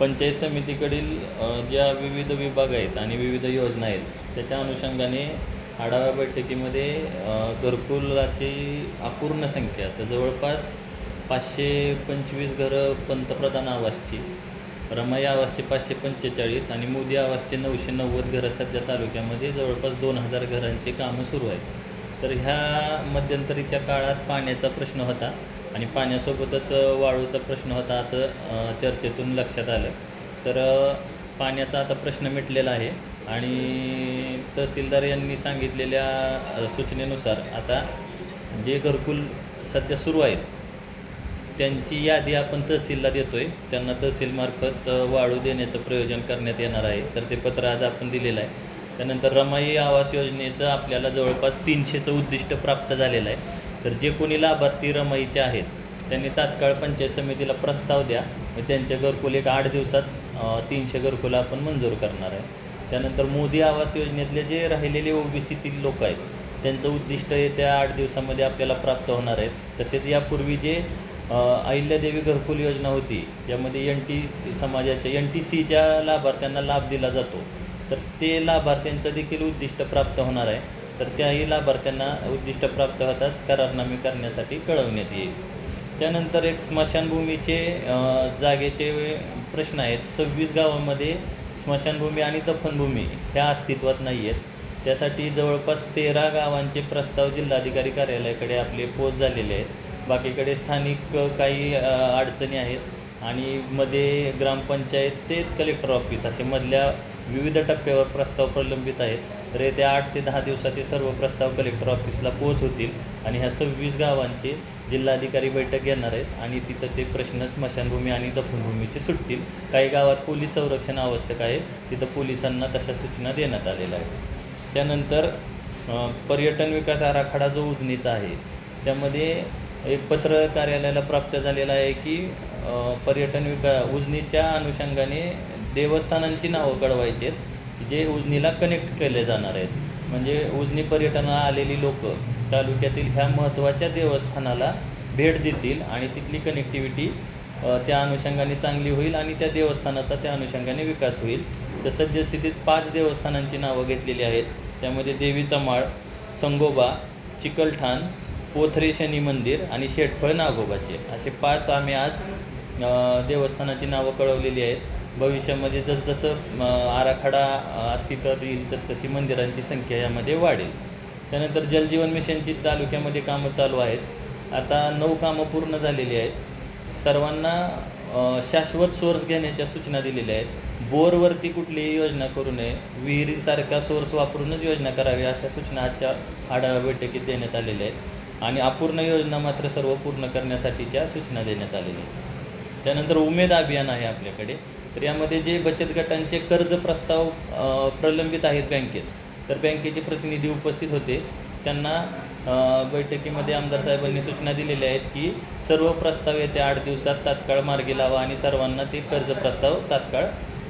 पंचायत समितीकडील ज्या विविध विभाग आहेत आणि विविध योजना आहेत त्याच्या अनुषंगाने आढावा बैठकीमध्ये घरकुलाची अपूर्ण संख्या तर जवळपास पाचशे पंचवीस घरं पंतप्रधान आवासची रमाई आवासचे पाचशे पंचेचाळीस आणि मोदी आवासचे नऊशे नव्वद घरं सध्या तालुक्यामध्ये जवळपास दोन हजार घरांची कामं सुरू आहेत. तर ह्या मध्यंतरीच्या काळात पाण्याचा प्रश्न होता. आणि पाण्यासोबतच वाळूचा प्रश्न होता असं चर्चेतून लक्षात आलं. तर पाण्याचा आता प्रश्न मिटलेला आहे आणि तहसीलदार यांनी सांगितलेल्या सूचनेनुसार आता जे घरकुल सध्या सुरू आहेत त्यांची यादी आपण तहसीलला देतो आहे त्यांना तहसीलमार्फत वाळू देण्याचं प्रयोजन करण्यात येणार आहे. तर ते पत्र आज आपण दिलेलं आहे. त्यानंतर रमाई आवास योजनेचं आपल्याला जवळपास तीनशेचं उद्दिष्ट प्राप्त झालेलं आहे. तर जे कोणी लाभार्थी रमाईचे आहेत त्यांनी तात्काळ पंचायत समितीला प्रस्ताव द्या. मग त्यांचे घरकुल एक आठ दिवसात तीनशे घरकुल आपण मंजूर करणार आहे. त्यानंतर मोदी आवास योजनेतले जे राहिलेले ओ बी सीतील लोक आहेत त्यांचं उद्दिष्ट येत्या आठ दिवसामध्ये आपल्याला प्राप्त होणार आहेत. तसेच यापूर्वी जे अहिल्यादेवी घरकुल योजना होती ज्यामध्ये एन टी समाजाच्या एन टी सीच्या लाभार्थ्यांना लाभ दिला जातो. तर ते लाभार्थ्यांचं देखील उद्दिष्ट प्राप्त होणार आहे. तर त्याही लाभार्थ्यांना उद्दिष्ट प्राप्त होताच करारनामे करण्यासाठी कळवण्यात येईल. त्यानंतर एक स्मशानभूमीचे जागेचे प्रश्न आहेत. सव्वीस गावामध्ये स्मशानभूमी आणि दफनभूमी ह्या अस्तित्वात नाही आहेत त्यासाठी जवळपास तेरा गावांचे प्रस्ताव जिल्हाधिकारी कार्यालयाकडे आपले पोच झालेले आहेत. बाकीकडे स्थानिक काही अडचणी आहेत आणि मध्ये ग्रामपंचायत ते कलेक्टर ऑफिस असे मधल्या विविध टप्प्यावर प्रस्ताव प्रलंबित आहेत. तर येत्या आठ ते दहा दिवसात हे सर्व प्रस्ताव कलेक्टर ऑफिसला पोच होतील आणि ह्या सव्वीस गावांचे जिल्हाधिकारी बैठक घेणार आहेत आणि तिथं ते प्रश्न स्मशानभूमी आणि दफनभूमीचे सुटतील. काही गावात पोलीस संरक्षण आवश्यक आहे. तिथं पोलिसांना तशा सूचना देण्यात आलेल्या आहेत. त्यानंतर पर्यटन विकास आराखडा जो उजनीचा आहे त्यामध्ये एक पत्र कार्यालयाला प्राप्त झालेलं आहे की पर्यटन विका उजनीच्या अनुषंगाने देवस्थानांची नावं कळवायची आहेत. जे उजनीला कनेक्ट केले जाणार आहेत. म्हणजे उजनी पर्यटनाला आलेली लोक तालुक्यातील ह्या महत्त्वाच्या देवस्थानाला भेट देतील आणि तिथली कनेक्टिव्हिटी त्या अनुषंगाने चांगली होईल आणि त्या देवस्थानाचा त्या अनुषंगाने विकास होईल. तर सद्यस्थितीत पाच देवस्थानांची नावं घेतलेली आहेत. त्यामध्ये देवीचा माळ संगोबा चिकलठाण पोथरे शनी मंदिर आणि शेटफळ नागोबाचे. असे पाच आम्ही आज देवस्थानाची नावं कळवलेली आहेत. भविष्यामध्ये जसजसं आराखडा अस्तित्वात येईल तसतशी मंदिरांची संख्या यामध्ये वाढेल. त्यानंतर जलजीवन मिशनची तालुक्यामध्ये कामं चालू आहेत. आता नऊ कामं पूर्ण झालेली आहेत. सर्वांना शाश्वत सोर्स घेण्याच्या सूचना दिलेल्या आहेत. बोरवरती कुठलीही योजना करू नये. विहिरीसारखा सोर्स वापरूनच योजना करावी अशा सूचना आजच्या आढावा बैठकीत देण्यात आलेल्या आहेत. आणि अपूर्ण योजना मात्र सर्व पूर्ण करण्यासाठीच्या सूचना देण्यात आलेल्या आहेत. त्यानंतर उमेद अभियान आहे आपल्याकडे. तर यामध्ये जे बचत गटांचे कर्ज प्रस्ताव प्रलंबित आहेत बँकेत तर बँकेचे प्रतिनिधी उपस्थित होते. त्यांना बैठकीमध्ये आमदार साहेबांनी सूचना दिलेल्या आहेत की सर्व प्रस्ताव येत्या आठ दिवसात तात्काळ मार्गी लावा आणि सर्वांना ते कर्ज प्रस्ताव तात्काळ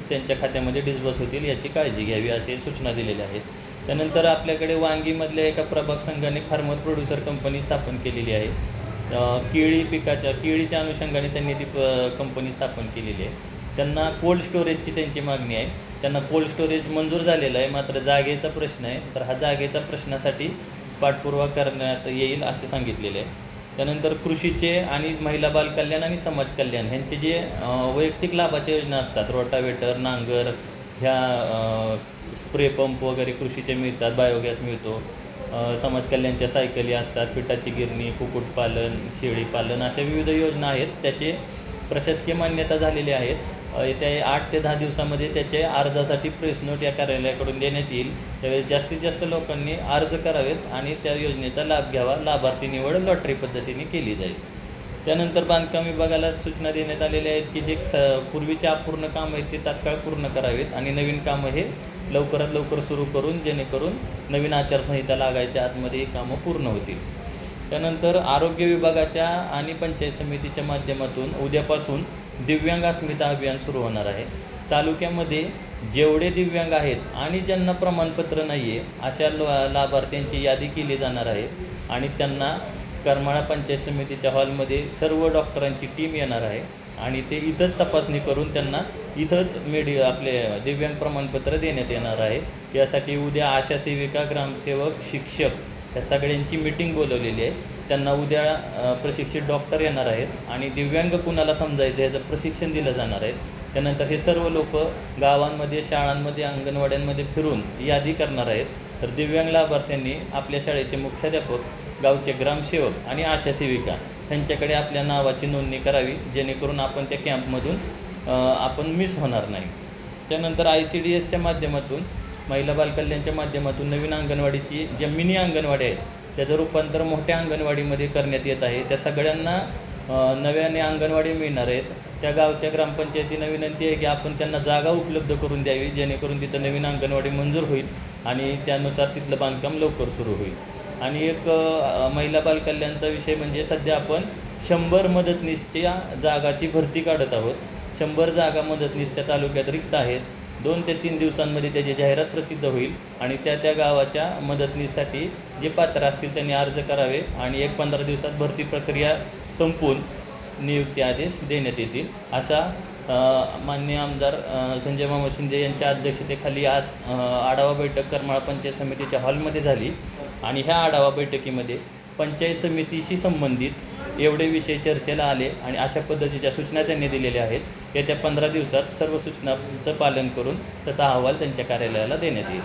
त्यांच्या खात्यामध्ये डिस्बस होतील याची काळजी घ्यावी अशी सूचना दिलेल्या आहेत. त्यानंतर आपल्याकडे वांगीमधल्या एका प्रभाग संघाने फार्मर प्रोड्युसर कंपनी स्थापन केलेली आहे. केळी पिकाच्या केळीच्या अनुषंगाने त्यांनी ती कंपनी स्थापन केलेली आहे. त्यांना कोल्ड स्टोरेजची त्यांची मागणी आहे. त्यांना कोल्ड स्टोरेज मंजूर झालेलं आहे. मात्र जागेचा प्रश्न आहे. तर हा जागेचा प्रश्नासाठी पाठपुरावा करण्यात येईल असे सांगितलेले आहे. त्यानंतर कृषीचे आणि महिला बालकल्याण आणि समाज कल्याण ह्यांचे जे वैयक्तिक लाभाच्या योजना असतात. रोटावेटर नांगर ह्या स्प्रे पंप वगैरे कृषीचे मिळतात. बायोगॅस मिळतो. समाज कल्याणच्या सायकली असतात. पिठाची गिरणी कुक्कुटपालन शेळीपालन अशा विविध योजना आहेत. त्याचे प्रशासकीय मान्यता झालेली आहेत. येत्या आठ ते दहा दिवसामध्ये त्याचे अर्जासाठी प्रेस नोट या कार्यालयाकडून देण्यात येईल. त्यावेळेस जास्तीत जास्त लोकांनी अर्ज करावेत आणि त्या योजनेचा लाभ घ्यावा. लाभार्थी निवड लॉटरी पद्धतीने केली जाईल. त्यानंतर बांधकाम विभागाला सूचना देण्यात आलेल्या आहेत की जे स पूर्वीचे अपूर्ण कामं आहेत ते तात्काळ पूर्ण करावेत आणि नवीन कामं हे लवकरात लवकर सुरू करून जेणेकरून नवीन आचारसंहिता लागायच्या आतमध्ये ही कामं पूर्ण होतील. त्यानंतर आरोग्य विभागाच्या आणि पंचायत समितीच्या माध्यमातून उद्यापासून दिव्यांग अस्मिता अभियान सुरू होणार आहे. तालुक्यामध्ये जेवढे दिव्यांग आहेत आणि ज्यांना प्रमाणपत्र नाही आहे अशा ल लाभार्थ्यांची यादी केली जाणार आहे आणि त्यांना करमाळा पंचायत समितीच्या हॉलमध्ये सर्व डॉक्टरांची टीम येणार आहे आणि ते इथंच तपासणी करून त्यांना इथंच मेडि आपले दिव्यांग प्रमाणपत्र देण्यात येणार आहे. यासाठी उद्या आशा सेविका ग्रामसेवक शिक्षक या सगळ्यांची मीटिंग बोलवलेली आहे. त्यांना उद्या प्रशिक्षित डॉक्टर येणार आहेत आणि दिव्यांग कुणाला समजायचं याचं प्रशिक्षण दिलं जाणार आहे. त्यानंतर हे सर्व लोक गावांमध्ये शाळांमध्ये अंगणवाड्यांमध्ये फिरून यादी करणार आहेत. तर दिव्यांग लाभार्थ्यांनी आपल्या शाळेचे मुख्याध्यापक गावचे ग्रामसेवक आणि आशा सेविका यांच्याकडे आपल्या नावाची नोंदणी करावी जेणेकरून आपण त्या कॅम्पमधून आपण मिस होणार नाही. त्यानंतर आय सी डी एसच्या माध्यमातून महिला बालकल्याणच्या माध्यमातून नवीन अंगणवाडीची ज्या मिनी अंगणवाडी आहेत त्याचं रूपांतर मोठ्या अंगणवाडीमध्ये करण्यात येत आहे. त्या सगळ्यांना नव्याने अंगणवाडी मिळणार आहेत. त्या गावच्या ग्रामपंचायतीनं विनंती आहे की आपण त्यांना जागा उपलब्ध करून द्यावी जेणेकरून तिथं नवीन अंगणवाडी मंजूर होईल आणि त्यानुसार तिथलं बांधकाम लवकर सुरू होईल. आणि एक महिला बालकल्याणचा विषय म्हणजे सध्या आपण शंभर मदतनीसच्या जागाची भरती काढत आहोत. शंभर जागा मदतनीसच्या तालुक्यात रिक्त आहेत. दोन ते तीन दिवसांमध्ये त्याची जाहिरात प्रसिद्ध होईल आणि त्या त्या गावाच्या मदतनीसाठी जे पात्र असतील त्यांनी अर्ज करावे आणि एक पंधरा दिवसात भरती प्रक्रिया संपून नियुक्ती आदेश देण्यात येतील. अशा मान्य आमदार संजय मामा शिंदे यांच्या अध्यक्षतेखाली आज आढावा बैठक करमाळा पंचायत समितीच्या हॉलमध्ये झाली. आणि ह्या आढावा बैठकीमध्ये पंचायत समितीशी संबंधित एवढे विषय चर्चेला आले आणि अशा पद्धतीच्या सूचना त्यांनी दिलेल्या आहेत. येत्या पंधरा दिवसात सर्व सूचनांचं पालन करून तसा अहवाल त्यांच्या कार्यालयाला देण्यात येईल.